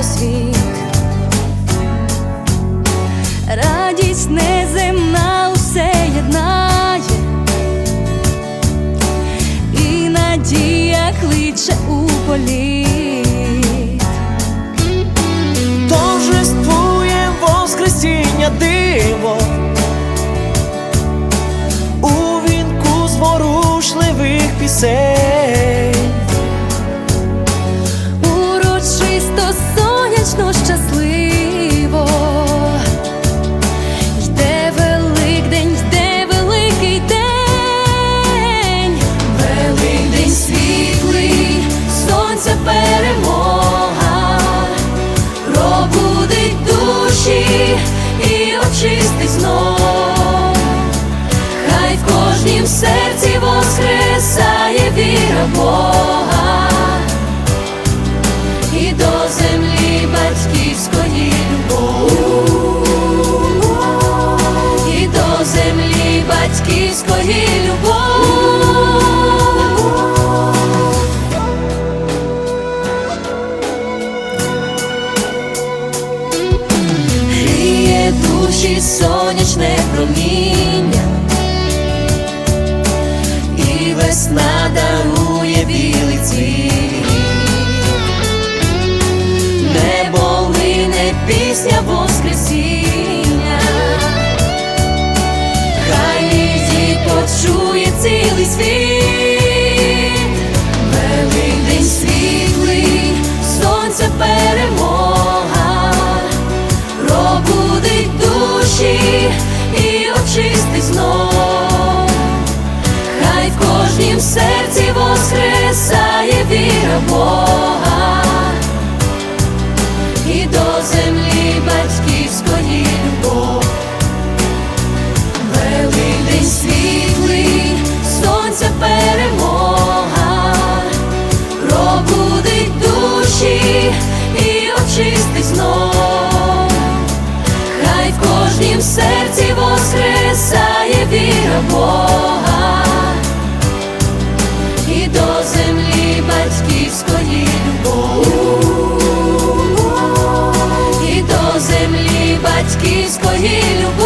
У світ радість неземна усе єднає, і надія кличе у полі. І очистить знов. Хай в кожнім серці воскресає віра Бога і до землі батьківської любов, і до землі батьківської любов. Душі сонячне проміння, і весна дарує білий цвіт. Небо лине пісня Воскресіння, хай її почує цілий світ, Бога. І до землі батьківської батьківської любові.